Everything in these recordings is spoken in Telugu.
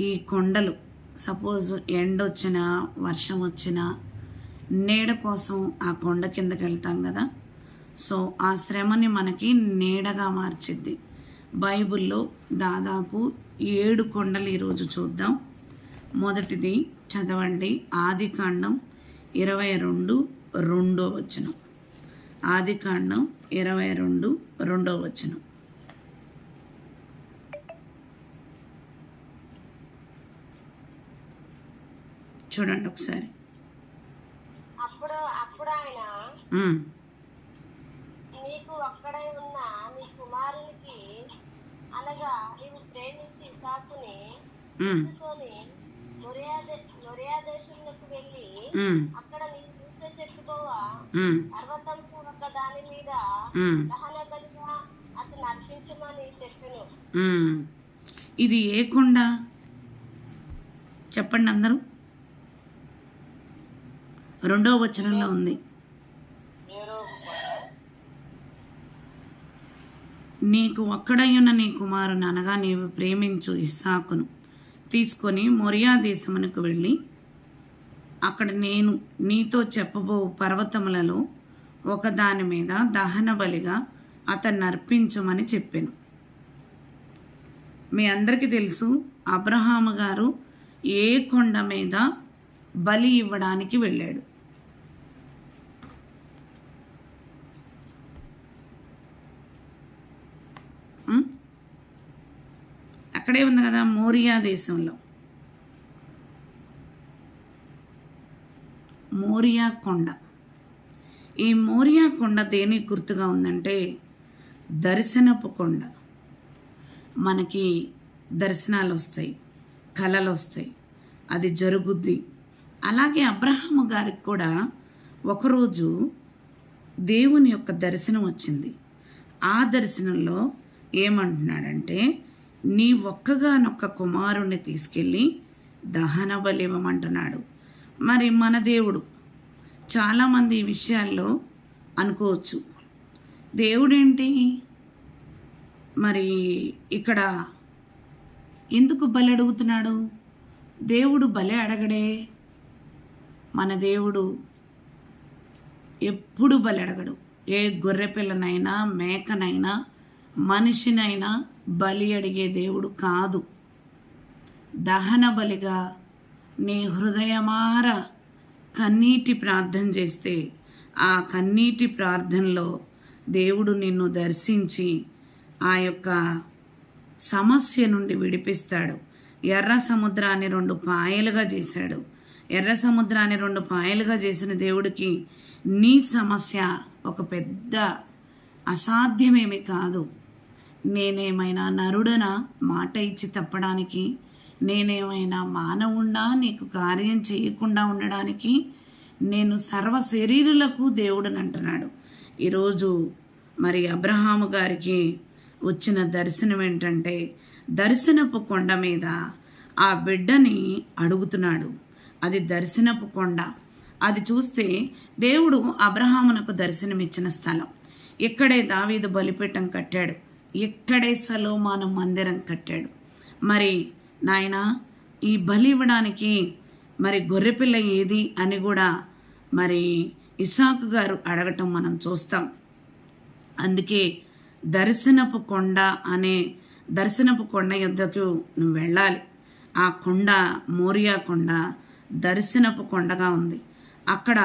ఈ కొండలు సపోజ్ ఎండ వచ్చినా వర్షం వచ్చినా నీడ కోసం ఆ కొండ కిందకి వెళ్తాం కదా. సో ఆ శ్రమని మనకి నీడగా మార్చిద్ది. బైబిల్లో దాదాపు ఏడు కొండలు ఈరోజు చూద్దాం. మొదటిది చదవండి. ఆది కాండం ఇరవై రెండు రెండో వచనం. ఆది కాండం ఇరవై రెండు రెండో వచనం. చూడండి ఒకసారి. అప్పుడు అప్పుడు ఆయన ఉమ్, నీకు ఒక్కడై ఉన్న నీ కుమారునికి అనగా నీవు ప్రేమించి ఇసాకుని తీసుకొని మొరియా దేశంలోకి వెళ్ళి అక్కడ నీ చెట్టుకోవా పర్వతంకు ఒక దాని మీద ఉమ్, దహన బలిగా అతను అర్పించమని చెప్పెను. ఇది ఏ కొండ? చెప్పండి అందరూ. రెండవ వచనంలో ఉంది. నీకు ఒక్కడయ్యున్న నీ కుమారుని అనగా నీవు ప్రేమించు ఇస్సాకును. తీసుకొని మొరియా దేశమునకు వెళ్ళి అక్కడ నేను నీతో చెప్పబో పర్వతములలో ఒకదాని మీద దహన బలిగా అతన్ని అర్పించమని చెప్పాను. మీ అందరికీ తెలుసు అబ్రహాము గారు ఏ కొండ మీద బలి ఇవ్వడానికి వెళ్ళాడు. అక్కడే ఉంది కదా మోరియా దేశంలో. మోరియా కొండ. ఈ మోరియా కొండ దేనికి గుర్తుగా ఉందంటే దర్శనపు కొండ. మనకి దర్శనాలు వస్తాయి కళలు వస్తాయి అది జరుగుద్ది. అలాగే అబ్రహాము గారికి కూడా ఒకరోజు దేవుని యొక్క దర్శనం వచ్చింది. ఆ దర్శనంలో ఏమంటున్నాడంటే నీ ఒక్కగానొక్క కుమారుణ్ణి తీసుకెళ్ళి దహన బలి ఇవ్వమంటున్నాడు మరి మన దేవుడు చాలామంది ఈ విషయాల్లో అనుకోవచ్చు. దేవుడేంటి? మరి ఇక్కడ ఎందుకు బలి అడుగుతున్నాడు దేవుడు బలి అడగడే మన దేవుడు ఎప్పుడు బలి అడగడు. ఏ గొర్రె పిల్లనైనా మేకనైనా మనిషినైనా బలి అడిగే దేవుడు కాదు. దహన బలిగా నీ హృదయమార కన్నీటి ప్రార్థన చేస్తే ఆ కన్నీటి ప్రార్థనలో దేవుడు నిన్ను దర్శించి ఆ యొక్క సమస్య నుండి విడిపిస్తాడు. ఎర్ర సముద్రాన్ని రెండు పాయలుగా చేశాడు. ఎర్ర సముద్రాన్ని రెండు పాయలుగా చేసిన దేవుడికి నీ సమస్య ఒక పెద్ద అసాధ్యమేమి కాదు. నేనేమైనా నరుడనా మాట ఇచ్చి తప్పడానికి నేనేమైనా మానవుండా నీకు కార్యం చేయకుండా ఉండడానికి నేను సర్వ శరీరులకు దేవుడని అంటున్నాడు ఈరోజు మరి అబ్రహాము గారికి వచ్చిన దర్శనం ఏంటంటే దర్శనపు కొండ మీద ఆ బిడ్డని అడుగుతున్నాడు. అది దర్శనపు కొండ. అది చూస్తే దేవుడు అబ్రహామునకు దర్శనమిచ్చిన స్థలం. ఇక్కడే దావీదు బలిపీఠం కట్టాడు. ఇక్కడే సలోమాను మందిరం కట్టాడు. మరి నాయన ఈ బలి ఇవ్వడానికి మరి గొర్రెపిల్ల ఏది అని కూడా మరి ఇసాకు గారు అడగటం మనం చూస్తాం. అందుకే దర్శనపు కొండ అనే దర్శనపు కొండ యుద్ధకు నువ్వు వెళ్ళాలి. ఆ కొండ మోరియా కొండ దర్శనపు కొండగా ఉంది. అక్కడ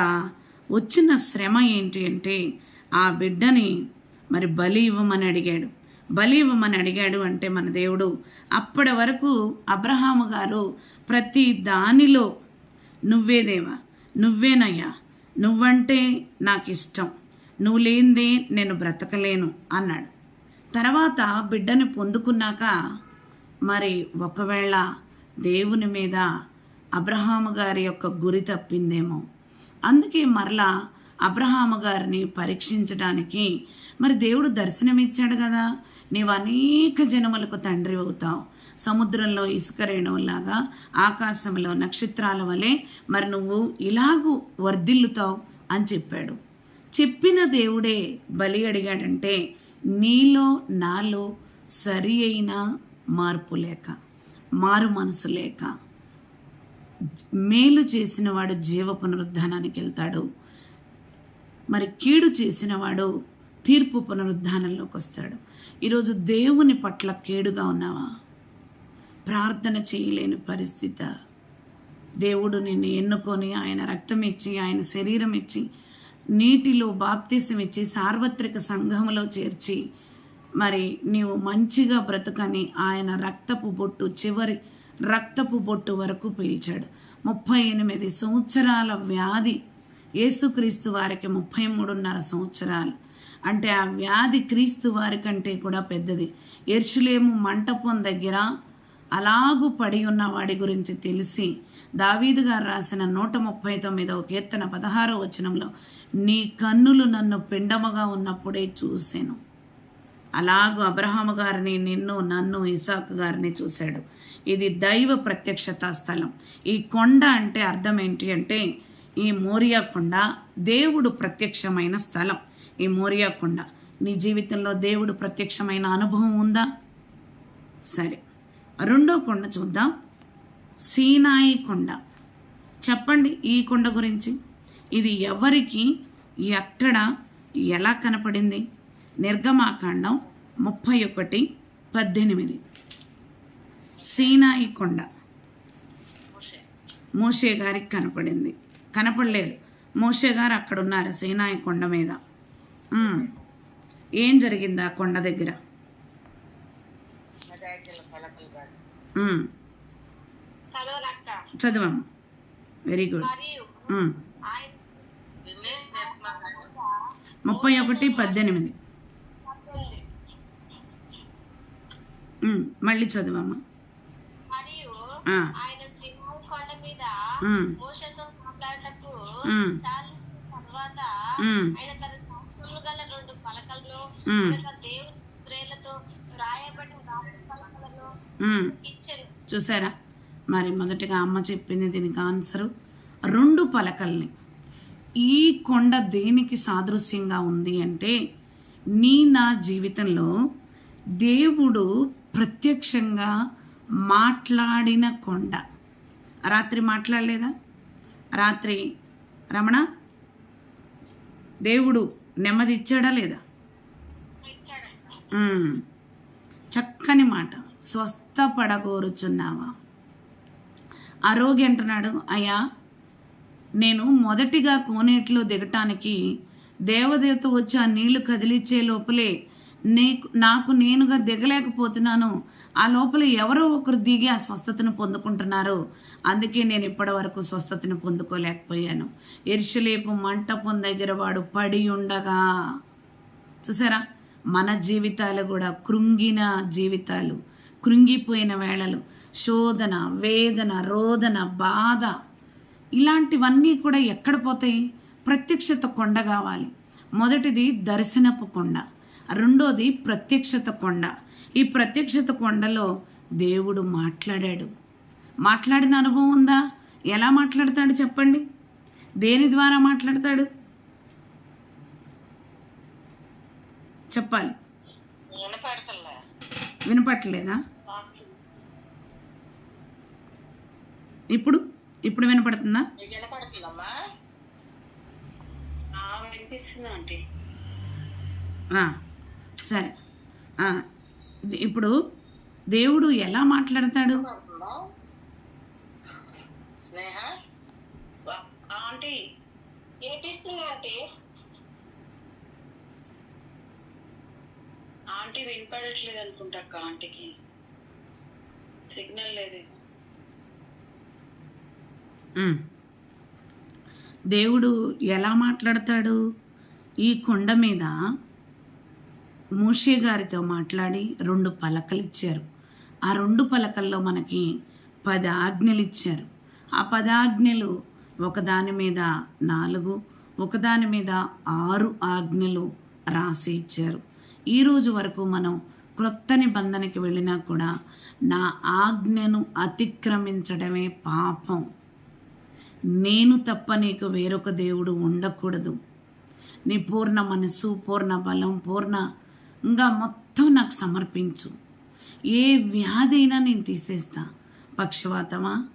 వచ్చిన శ్రమ ఏంటి అంటే ఆ బిడ్డని మరి బలి ఇవ్వమని అడిగాడు. బలి ఇవ్వమని అడిగాడు అంటే మన దేవుడు అప్పటి వరకు అబ్రహాము గారు ప్రతి దానిలో నువ్వే దేవా నువ్వేనయ్యా నువ్వంటే నాకు ఇష్టం నువ్వు లేనిదే నేను బ్రతకలేను అన్నాడు. తర్వాత బిడ్డని పొందుకున్నాక మరి ఒకవేళ దేవుని మీద అబ్రహాము గారి యొక్క గురి తప్పిందేమో. అందుకే మరలా అబ్రహాము గారిని పరీక్షించడానికి మరి దేవుడు దర్శనమిచ్చాడు కదా. నీవు అనేక జనములకు తండ్రి అవుతావు. సముద్రంలో ఇసుక రేణువులాగా ఆకాశంలో నక్షత్రాల వలె మరి నువ్వు ఇలాగూ వర్ధిల్లుతావు అని చెప్పాడు. చెప్పిన దేవుడే బలి అడిగాడంటే నీలో నాలో సరి అయిన మార్పు లేక మారు మనసు లేక మేలు చేసిన వాడు జీవ పునరుద్ధానానికి వెళ్తాడు. మరి కీడు చేసినవాడు తీర్పు పునరుద్ధానంలోకి వస్తాడు ఈరోజు దేవుని పట్ల కీడుగా ఉన్నావా? ప్రార్థన చేయలేని పరిస్థితి. దేవుడు నిన్ను ఎన్నుకొని ఆయన రక్తం ఇచ్చి ఆయన శరీరం ఇచ్చి నీటిలో బాప్తీసం ఇచ్చి సార్వత్రిక సంఘంలో చేర్చి మరి నీవు మంచిగా బ్రతకని ఆయన రక్తపు బొట్టు చివరి రక్తపు బొట్టు వరకు పీల్చాడు. ముప్పై ఎనిమిది సంవత్సరాల వ్యాధి యేసుక్రీస్తు వారికి ముప్పై మూడున్నర సంవత్సరాలు. అంటే ఆ వ్యాధి క్రీస్తు వారి కంటే కూడా పెద్దది. ఎర్షులేము మంటపం దగ్గర అలాగు పడి ఉన్న వాడి గురించి తెలిసి దావీదు గారు రాసిన నూట ముప్పై తొమ్మిదవ కీర్తన పదహారవ వచనంలో నీ కన్నులు నన్ను పిండముగా ఉన్నప్పుడే చూశాను అలాగూ అబ్రహాము గారిని నిన్ను నన్ను ఇసాకు గారిని చూశాడు. ఇది దైవ ప్రత్యక్షత స్థలం. ఈ కొండ అంటే అర్థం ఏంటి అంటే ఈ మోరియా కొండ దేవుడు ప్రత్యక్షమైన స్థలం. ఈ మోరియా కొండ నీ జీవితంలో దేవుడు ప్రత్యక్షమైన అనుభవం ఉందా? సరే రెండో కొండ చూద్దాం. సీనాయి కొండ. చెప్పండి ఈ కొండ గురించి. ఇది ఎవరికి ఎక్కడ ఎలా కనపడింది? నిర్గమాకాండం ముప్పై ఒకటి పద్దెనిమిది. సీనాయి కొండ. మోషే గారికి కనపడింది. కనపడలేదు. మోషే గారు అక్కడ ఉన్నారు సీనాయి కొండ మీద. ఏం జరిగింది ఆ కొండ దగ్గర? చదవమ్మ. వెరీ గుడ్ ముప్పై ఒకటి పద్దెనిమిది. మళ్ళీ చదవమ్మ. ఆయన కొండ మీద తర్వాత. ఆయన తన శాస్త్రములు గల రెండు దేవుని ప్రేలతో రాయబడిన. ఇచ్చాను చూసారా? మరి మొదటిగా అమ్మ చెప్పింది దీనికి ఆన్సరు రెండు పలకల్ని. ఈ కొండ దేనికి సాదృశ్యంగా ఉంది అంటే నీ నా జీవితంలో దేవుడు ప్రత్యక్షంగా మాట్లాడిన కొండ. రాత్రి మాట్లాడలేదా? రాత్రి రమణ దేవుడు నెమ్మది ఇచ్చాడా లేదా. చక్కని మాట. స్వస్థపడగోరుచున్నావా? ఆరోగ్య అంటున్నాడు అయ్యా నేను మొదటిగా కోనేటిలో దిగటానికి దేవదేవత వచ్చి ఆ నీళ్ళు కదిలిచ్చే లోపలే నీకు నాకు నేనుగా దిగలేకపోతున్నాను. ఆ లోపల ఎవరో ఒకరు దిగి ఆ స్వస్థతను పొందుకుంటున్నారు. అందుకే నేను ఇప్పటి వరకు స్వస్థతను పొందుకోలేకపోయాను. ఎరుషలేపు మంటపం దగ్గర వాడు పడి ఉండగా చూసారా? మన జీవితాలు కూడా కృంగిన జీవితాలు కృంగిపోయిన వేళలు. శోధన వేదన రోదన బాధ ఇలాంటివన్నీ కూడా ఎక్కడ పోతాయి? ప్రత్యక్షత కొండ కావాలి. మొదటిది దర్శనపు కొండ. రెండోది ప్రత్యక్షత కొండ. ఈ ప్రత్యక్షత కొండలో దేవుడు మాట్లాడాడు. మాట్లాడిన అనుభవం ఉందా? ఎలా మాట్లాడతాడు చెప్పండి. దేని ద్వారా మాట్లాడతాడు? చెప్పాలి. వినపట్లేదా ఇప్పుడు? ఇప్పుడు వినపడుతుందా? వినపడుతుందమ్మా? సరే. ఇప్పుడు దేవుడు ఎలా మాట్లాడతాడు? స్నేహ? ఆంటీ వినపడట్లేదు అనుకుంటా అక్క ఆంటీకి. సిగ్నల్ లేదు. దేవుడు ఎలా మాట్లాడతాడు? ఈ కొండ మీద మూషే గారితో మాట్లాడి రెండు పలకలు ఇచ్చారు. ఆ రెండు పలకల్లో మనకి పది ఆజ్ఞలు ఇచ్చారు. ఆ పదాజ్ఞలు ఒకదాని మీద నాలుగు ఒకదాని మీద ఆరు ఆజ్ఞలు రాసి ఇచ్చారు. ఈరోజు వరకు మనం క్రొత్త నిబంధనకి వెళ్ళినా కూడా నా ఆజ్ఞను అతిక్రమించడమే పాపం. నేను తప్ప నీకు వేరొక దేవుడు ఉండకూడదు. నీ పూర్ణ మనసు పూర్ణ బలం పూర్ణ ఇంకా మొత్తం నాకు సమర్పించు. ఏ వ్యాధి అయినా నేను తీసేస్తా. పక్షవాతమా?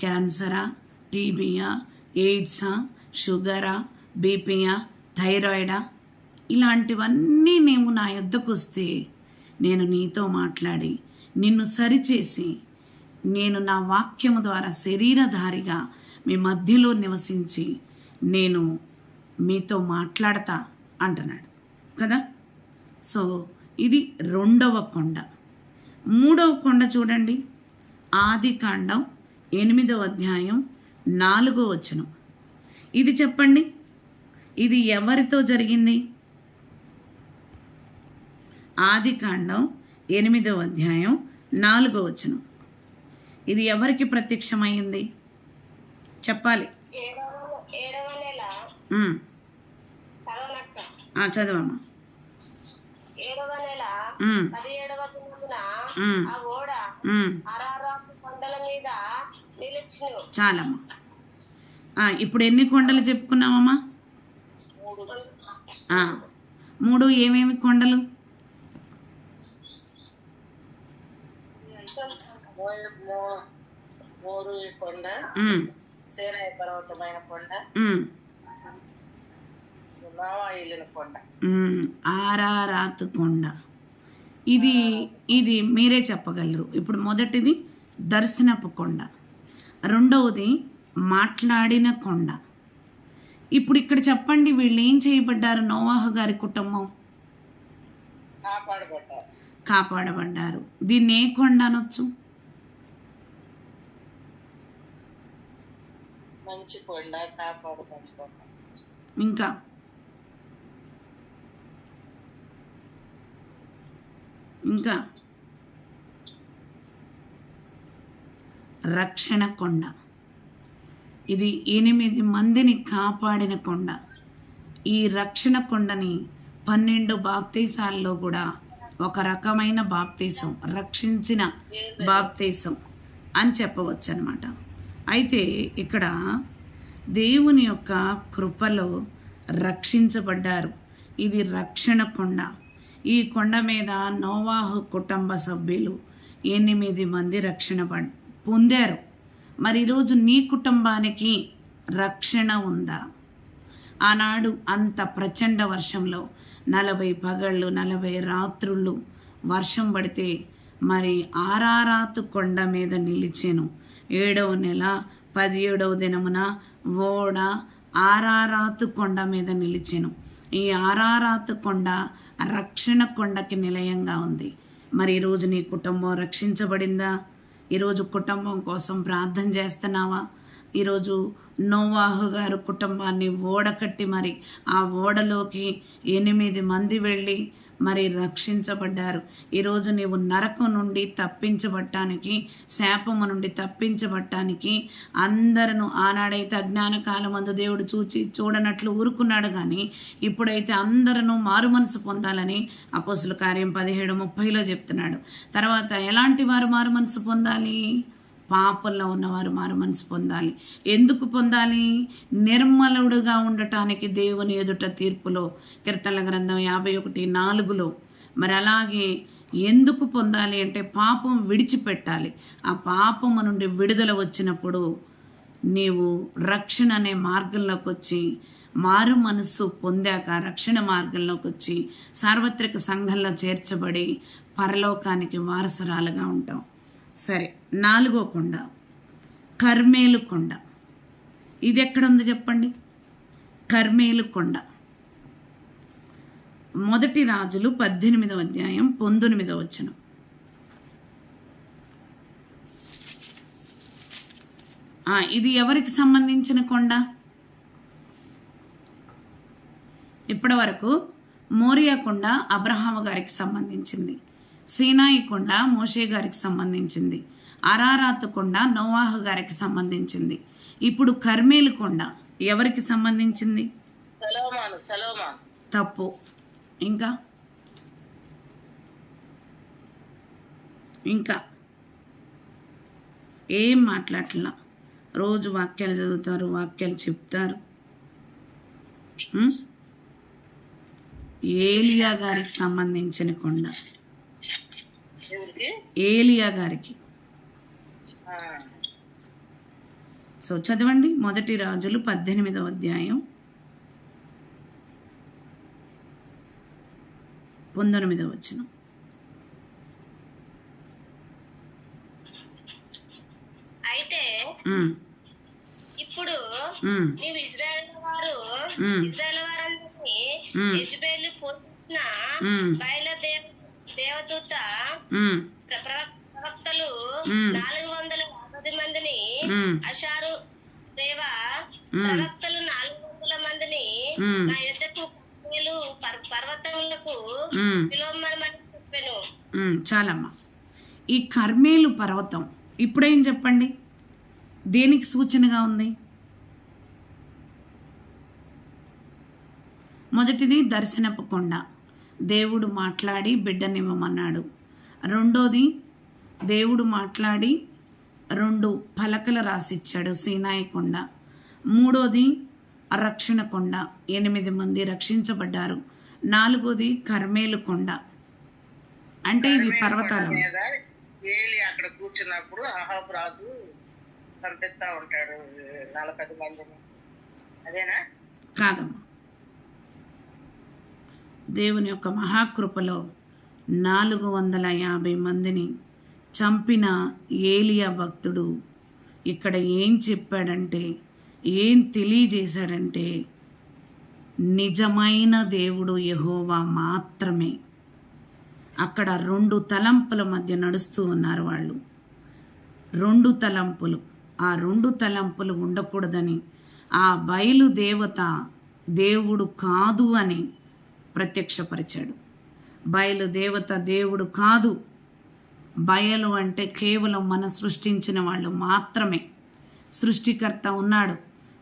క్యాన్సరా? టీబీయా? ఎయిడ్సా? షుగరా? బీపీయా? థైరాయిడా? ఇలాంటివన్నీ నేను నా యొద్దకు వస్తే నేను నీతో మాట్లాడి నిన్ను సరిచేసి నేను నా వాక్యము ద్వారా శరీరధారిగా మీ మధ్యలో నివసించి నేను మీతో మాట్లాడతా అంటున్నాడు. కదా? సో ఇది రెండవ కొండ. మూడవ కొండ చూడండి. ఆది కాండం ఎనిమిదవ అధ్యాయం నాలుగో వచనం. ఇది చెప్పండి. ఇది ఎవరితో జరిగింది? ఆది కాండం ఎనిమిదవ అధ్యాయం నాలుగో వచనం. ఇది ఎవరికి ప్రత్యక్షమైంది? చెప్పాలి. చదవమ్మా. పదిహేడవ దినమున ఆ ఓడ అరారాకు కొండల మీద నిలిచిను చాలమ్మా. ఇప్పుడు ఎన్ని కొండలు చెప్పుకున్నామమ్మా ఆ, మూడు ఏమేమి కొండలు? మోరు కొండ సేనాయ పర్వతమైన కొండ నావాయిలిన కొండ. ఆరారాతు కొండ. ఇది ఇది మీరే చెప్పగలరు. ఇప్పుడు మొదటిది దర్శనపు కొండ. రెండవది మాట్లాడిన కొండ. ఇప్పుడు ఇక్కడ చెప్పండి వీళ్ళు ఏం చేయబడ్డారు? నోవాహు గారి కుటుంబం? కాపాడబడ్డారు. దీన్ని ఏ కొండ అనొచ్చు? ఇంకా? ఇంకా రక్షణ కొండ. ఇది ఎనిమిది మందిని కాపాడిన కొండ. ఈ రక్షణ కొండని పన్నెండు బాప్తీసాల్లో కూడా ఒక రకమైన బాప్తీసం రక్షించిన బాప్తీసం అని చెప్పవచ్చు అనమాట అయితే ఇక్కడ దేవుని యొక్క కృపలో రక్షించబడ్డారు. ఇది రక్షణ కొండ. ఈ కొండ మీద నోవాహు కుటుంబ సభ్యులు ఎనిమిది మంది రక్షణ పొందారు. మరి ఈరోజు నీ కుటుంబానికి రక్షణ ఉందా? ఆనాడు అంత ప్రచండ వర్షంలో నలభై పగళ్ళు నలభై రాత్రుళ్ళు వర్షం పడితే మరి ఆరారాతు కొండ మీద నిలిచాను. ఏడవ నెల పదిహేడవ దినమున ఓడ ఆరారాతు కొండ మీద నిలిచాను. ఈ ఆరారాతు కొండ రక్షణ కొండకి నిలయంగా ఉంది. మరి ఈరోజు నీ కుటుంబం రక్షించబడిందా? ఈరోజు కుటుంబం కోసం ప్రార్థన చేస్తున్నావా? ఈరోజు నోవాహు గారు కుటుంబాన్ని ఓడకట్టి మరి ఆ ఓడలోకి ఎనిమిది మంది వెళ్ళి మరి రక్షించబడ్డారు. ఈరోజు నీవు నరకం నుండి తప్పించబట్టానికి శాపము నుండి తప్పించబట్టానికి అందరను ఆనాడైతే అజ్ఞాన కాలమందు దేవుడు చూచి చూడనట్లు ఊరుకున్నాడు కానీ ఇప్పుడైతే అందరను మారు మనసు పొందాలని అపోసుల కార్యం పదిహేడు ముప్పైలో చెప్తున్నాడు. తర్వాత ఎలాంటి వారు మారు మనసు పొందాలి? పాపంలో ఉన్నవారు మారు మనసు పొందాలి. ఎందుకు పొందాలి? నిర్మలుడుగా ఉండటానికి దేవుని ఎదుట తీర్పులో కీర్తనల గ్రంథం యాభై ఒకటి నాలుగులో మరి అలాగే ఎందుకు పొందాలి అంటే పాపం విడిచిపెట్టాలి. ఆ పాపము నుండి విడుదల వచ్చినప్పుడు నీవు రక్షణ అనే మార్గంలోకి వచ్చి మారు మనస్సు పొందాక రక్షణ మార్గంలోకి వచ్చి సార్వత్రిక సంఘంలో చేర్చబడి పరలోకానికి వారసురాలుగా ఉంటాం సరే నాలుగో కొండ. కర్మేలు కొండ. ఇది ఎక్కడుంది చెప్పండి? కర్మేలు కొండ. మొదటి రాజులు పద్దెనిమిదవ అధ్యాయం పంతొమ్మిదవ వచనం. ఇది ఎవరికి సంబంధించిన కొండ? ఇప్పటి వరకు మోరియా కొండ అబ్రహాము గారికి సంబంధించింది. సీనాయి కొండ మోషే గారికి సంబంధించింది. అరారాతు కొండ నోవాహు గారికి సంబంధించింది. ఇప్పుడు కర్మేలు కొండ ఎవరికి సంబంధించింది? తప్పు. ఇంకా? ఇంకా? ఏం మాట్లాడలా రోజు వాక్యాలు చదువుతారు వాక్యాలు చెప్తారు? ఏలియా గారికి సంబంధించిన కొండ. ఏలియా గారికి. సో చదవండి. మొదటి రాజులు పద్దెనిమిదవ అధ్యాయం. పంతొమ్మిదవ వచనం. అయితే ఇప్పుడు నీవు ఇజ్రాయెల్ వారు. ఇజ్రాయెల్ వారందరినీ. యజ్బేలు పోషించిన. బయల దేవ దేవదూత ప్రవక్తలు. నాలుగు వందల యాభై మందిని అషారు దేవ. ప్రవక్తలు నాలుగు వందల మందిని. నా పర్వతములకు చెప్పాను. చాలమ్మా. ఈ కర్మేలు పర్వతం ఇప్పుడేం చెప్పండి? దేనికి సూచనగా ఉంది? మొదటిది దర్శనపు కొండ. దేవుడు మాట్లాడి బిడ్డనివ్వమన్నాడు. రెండోది దేవుడు మాట్లాడి రెండు పలకలు రాసిచ్చాడు సీనాయి కొండ. మూడోది రక్షణ కొండ. ఎనిమిది మంది రక్షించబడ్డారు. నాలుగోది కర్మేలు కొండ. అంటే ఇవి పర్వతాలు. ఏలి అక్కడ కూర్చున్నప్పుడు అహాబ్ రాజు పంపిస్తా ఉంటాడు నలభై మందిని. అదేనా? కాదమ్మా. దేవుని యొక్క మహాకృపలో నాలుగు వందల యాభై మందిని చంపిన ఏలియా భక్తుడు ఇక్కడ ఏం చెప్పాడంటే ఏం తెలియజేశాడంటే నిజమైన దేవుడు యహోవా మాత్రమే. అక్కడ రెండు తలంపుల మధ్య నడుస్తూ ఉన్నారు వాళ్ళు. రెండు తలంపులు. ఆ రెండు తలంపులు ఉండకూడదని ఆ బయలు దేవత దేవుడు కాదు అని ప్రత్యక్షపరిచాడు. బయలు దేవత దేవుడు కాదు. బయలు అంటే కేవలం మన సృష్టించిన వాళ్ళు మాత్రమే. సృష్టికర్త ఉన్నాడు.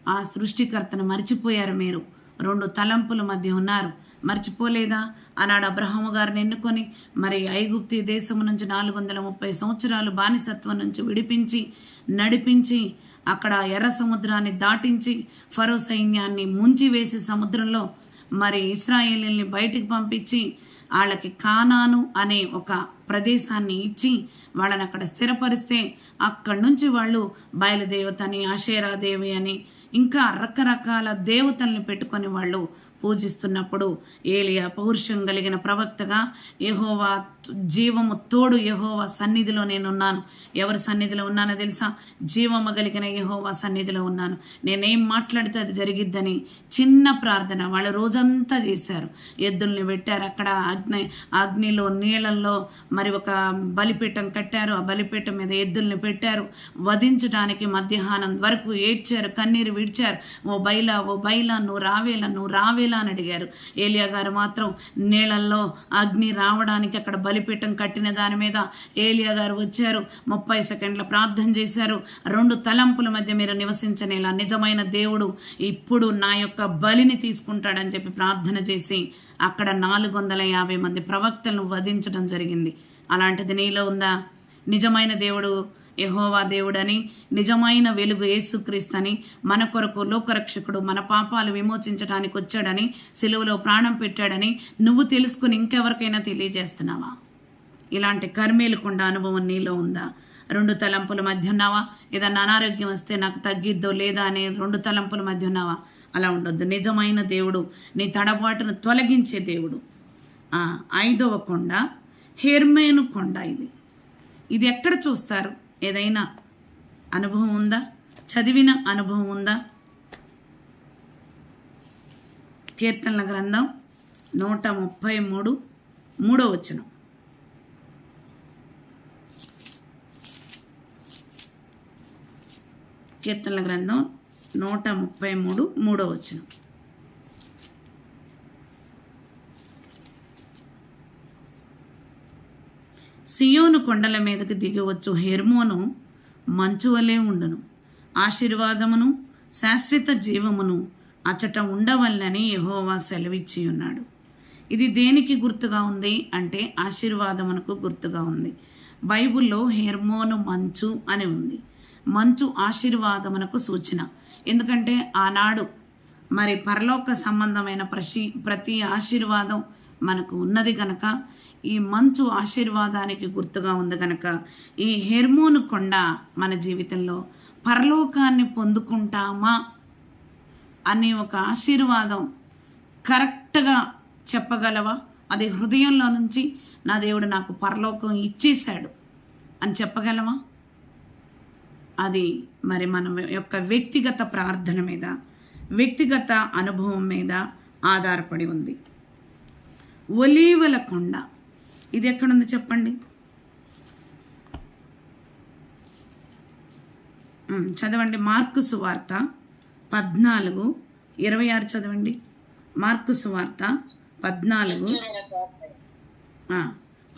ఆ సృష్టికర్తను మర్చిపోయారు మీరు. రెండు తలంపుల మధ్య ఉన్నారు. మర్చిపోలేదా? అన్నాడు అబ్రహము గారిని ఎన్నుకొని మరి ఐగుప్తి దేశం నుంచి నాలుగు వందల ముప్పై సంవత్సరాలు బానిసత్వం నుంచి విడిపించి నడిపించి అక్కడ ఎర్ర సముద్రాన్ని దాటించి ఫరో సైన్యాన్ని ముంచివేసి సముద్రంలో మరి ఇస్రాయేలీని బయటికి పంపించి వాళ్ళకి కానాను అనే ఒక ప్రదేశాన్ని ఇచ్చి వాళ్ళని అక్కడ స్థిరపరిస్తే అక్కడి నుంచి వాళ్ళు బయలుదేవతని ఆశేరాదేవి అని. ఇంకా రకరకాల దేవతల్ని పెట్టుకొని వాళ్ళు పూజిస్తున్నప్పుడు ఏలియా పౌరుషం కలిగిన ప్రవక్తగా యహోవా జీవము తోడు యహోవా సన్నిధిలో నేనున్నాను. ఎవరి సన్నిధిలో ఉన్నానో తెలుసా? జీవము కలిగిన యహోవా సన్నిధిలో ఉన్నాను. నేనేం మాట్లాడితే అది జరిగిద్దని చిన్న ప్రార్థన వాళ్ళు రోజంతా చేశారు. ఎద్దుల్ని పెట్టారు అక్కడ అగ్ని అగ్నిలో నీళ్ళల్లో మరి ఒక బలిపీఠం కట్టారు. ఆ బలిపీఠం మీద ఎద్దుల్ని పెట్టారు. వధించడానికి మధ్యాహ్నం వరకు ఏడ్చారు కన్నీరు విడిచారు. ఓ బైలా ఓ బైలా నువ్వు రావేలా నువ్వు రావేలా అని అడిగారు. ఏలియా గారు మాత్రం నీళ్ళల్లో అగ్ని రావడానికి అక్కడ బలిపీఠం కట్టిన దాని మీద ఏలియా గారు వచ్చారు. ముప్పై సెకండ్ల ప్రార్థన చేశారు. రెండు తలంపుల మధ్య మీరు నివసించనేలా నిజమైన దేవుడు ఇప్పుడు నా యొక్క బలిని తీసుకుంటాడని చెప్పి ప్రార్థన చేసి అక్కడ నాలుగు వందల యాభై మంది ప్రవక్తలను వధించడం జరిగింది. అలాంటిది నీలో ఉందా? నిజమైన దేవుడు యహోవా దేవుడని నిజమైన వెలుగు యేసుక్రీస్తని మన కొరకు లోకరక్షకుడు మన పాపాలు విమోచించడానికి వచ్చాడని సెలవులో ప్రాణం పెట్టాడని నువ్వు తెలుసుకుని ఇంకెవరికైనా తెలియజేస్తున్నావా? ఇలాంటి కర్మేలుకుండా అనుభవం నీలో ఉందా? రెండు తలంపుల మధ్య ఉన్నావా? ఏదన్నా అనారోగ్యం వస్తే నాకు తగ్గిద్దో లేదా అనే రెండు తలంపుల మధ్య ఉన్నావా? అలా ఉండొద్దు. నిజమైన దేవుడు నీ తడబాటును తొలగించే దేవుడు. ఐదవ కొండ హెర్మేను కొండ ఇది. ఇది ఎక్కడ చూస్తారు? ఏదైనా అనుభవం ఉందా? చదివిన అనుభవం ఉందా? కీర్తనల గ్రంథం నూట ముప్పై మూడు మూడో వచనం. కీర్తనల గ్రంథం నూట ముప్పై మూడు మూడో వచనం. సియోను కొండల మీదకి దిగవచ్చు. హెర్మోను మంచు వలె ఉండును. ఆశీర్వాదమును శాశ్వత జీవమును అచట ఉండవల్లని యహోవా సెలవిచ్చి ఉన్నాడు ఇది దేనికి గుర్తుగా ఉంది అంటే ఆశీర్వాదమునకు గుర్తుగా ఉంది. బైబిల్లో హెర్మోను మంచు అని ఉంది. మంచు ఆశీర్వాదమునకు సూచన. ఎందుకంటే ఆనాడు మరి పరలోక సంబంధమైన ప్రశి ప్రతి ఆశీర్వాదం మనకు ఉన్నది కనుక ఈ మంచు ఆశీర్వాదానికి గుర్తుగా ఉంది కనుక ఈ హెర్మోను కొండ మన జీవితంలో పరలోకాన్ని పొందుకుంటామా అనే ఒక ఆశీర్వాదం కరెక్ట్గా చెప్పగలవా? అది హృదయంలో నుంచి నా దేవుడు నాకు పరలోకం ఇచ్చేశాడు అని చెప్పగలమా? అది మరి మన యొక్క వ్యక్తిగత ప్రార్థన మీద వ్యక్తిగత అనుభవం మీద ఆధారపడి ఉంది. ఒలీవల కొండ. ఇది ఎక్కడుంది చెప్పండి? చదవండి. మార్కు సువార్త పద్నాలుగు. ఇరవై ఆరు చదవండి. మార్కు సువార్త పద్నాలుగు.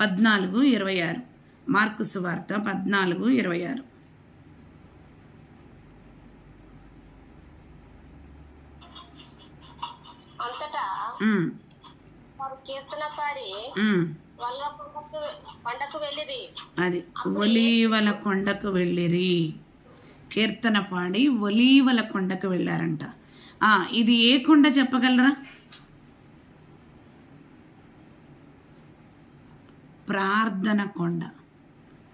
పద్నాలుగు ఇరవై ఆరు. మార్కు సువార్త పద్నాలుగు ఇరవై ఆరు. అంతటా? కీర్తన పాడి కొండకు వెళ్ళిరి. అది ఒలీవల కొండకు వెళ్ళిరి. కీర్తన పాడి ఒలీవల కొండకు వెళ్ళారంట. ఆ, ఇది ఏ కొండ చెప్పగలరా? ప్రార్థన కొండ.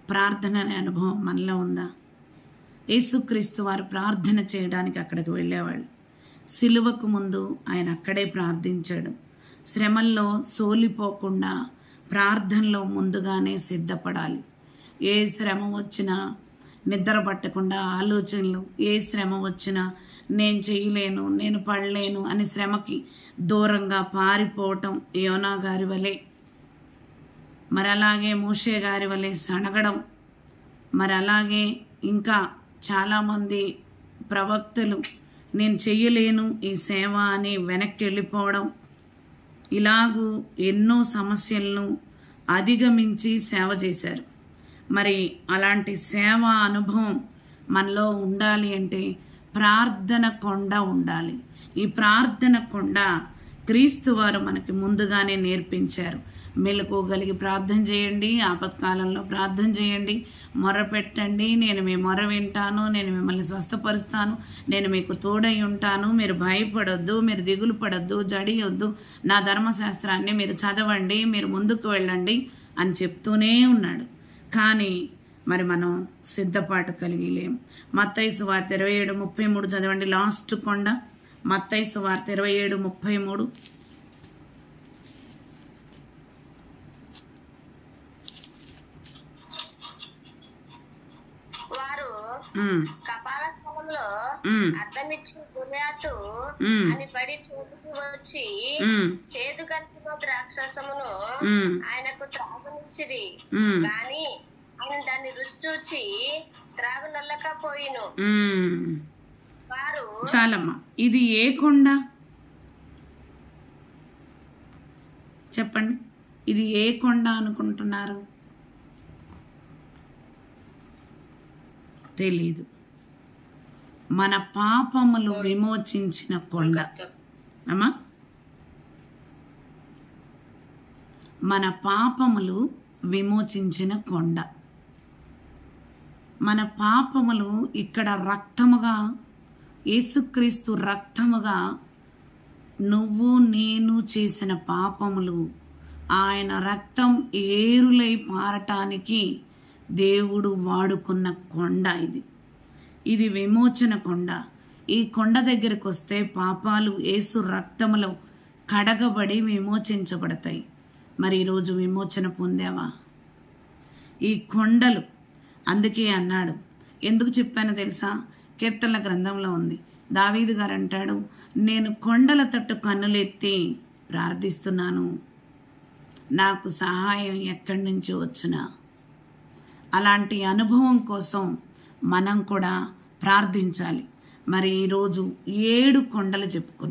ప్రార్థన అనే అనుభవం మనలో ఉందా? యేసుక్రీస్తు వారు ప్రార్థన చేయడానికి అక్కడికి వెళ్ళేవాళ్ళు. సిలువకు ముందు ఆయన అక్కడే ప్రార్థించాడు. శ్రమల్లో సోలిపోకుండా ప్రార్థనలో ముందుగానే సిద్ధపడాలి. ఏ శ్రమ వచ్చినా నిద్ర పట్టకుండా ఆలోచనలు ఏ శ్రమ వచ్చినా నేను చేయలేను నేను పడలేను అని శ్రమకి దూరంగా పారిపోవటం యోనా గారి వలె. మరి అలాగే మూషే గారి వలె సణగడం. మరి అలాగే ఇంకా చాలామంది ప్రవక్తలు నేను చెయ్యలేను ఈ సేవ అని వెనక్కి వెళ్ళిపోవడం. ఇలాగూ ఎన్నో సమస్యలను అధిగమించి సేవ చేశారు. మరి అలాంటి సేవ అనుభవం మనలో ఉండాలి అంటే ప్రార్థన కొండ ఉండాలి. ఈ ప్రార్థన కొండ క్రీస్తు వారు మనకి ముందుగానే నేర్పించారు. మెలుకోగలిగి ప్రార్థన చేయండి ఆపత్కాలంలో ప్రార్థన చేయండి. మొర పెట్టండి నేను మీ మొర వింటాను నేను మిమ్మల్ని స్వస్థపరుస్తాను నేను మీకు తోడై ఉంటాను. మీరు భయపడొద్దు మీరు దిగులు పడొద్దు జడియొద్దు నా ధర్మశాస్త్రాన్ని మీరు చదవండి మీరు ముందుకు వెళ్ళండి అని చెప్తూనే ఉన్నాడు. కానీ మరి మనం సిద్ధపాటు కలిగి లేం. మత్తైసు వార్త ఇరవై ఏడు ముప్పై మూడు చదవండి. లాస్ట్ కొండ. మత్తైసు వార్త ఇరవై ఏడు ముప్పై మూడు. వారు ఉమ్, కపాల స్థలంలో ఉమ్, అద్దమిచ్చి గుర్యాతు ఉమ్, అని పడి చేతికి వచ్చి చేదు కలిపిన ద్రాక్షసమును ఆయనకు త్రాగునిచ్చిరి. గాని ఆయన దాన్ని రుచి చూచి త్రాగునల్లకపోయిను. ఉమ్. వారు చాలమ్మా. ఇది ఏ కొండ? చెప్పండి. ఇది ఏ కొండ అనుకుంటున్నారు? తెలీదు. మన పాపములు విమోచించిన కొండ. అమ్మా? మన పాపములు విమోచించిన కొండ. మన పాపములు ఇక్కడ రక్తముగా యేసుక్రీస్తు రక్తముగా నువ్వు నేను చేసిన పాపములు ఆయన రక్తం ఏరులై పారటానికి దేవుడు వాడుకున్న కొండ ఇది. ఇది విమోచన కొండ. ఈ కొండ దగ్గరకు వస్తే పాపాలు ఏసు రక్తములో కడగబడి విమోచించబడతాయి. మరి ఈరోజు విమోచన పొందావా? ఈ కొండలు అందుకే అన్నాడు. ఎందుకు చెప్పానో తెలుసా? కీర్తనల గ్రంథంలో ఉంది. దావీదు గారు అంటాడు నేను కొండల తట్టు కన్నులెత్తి ప్రార్థిస్తున్నాను. నాకు సహాయం ఎక్కడి నుంచి వచ్చునా అలాంటి అనుభవం కోసం మనం కూడా ప్రార్థించాలి. మరి ఈరోజు ఏడు కొండలు చెప్పుకున్నాం.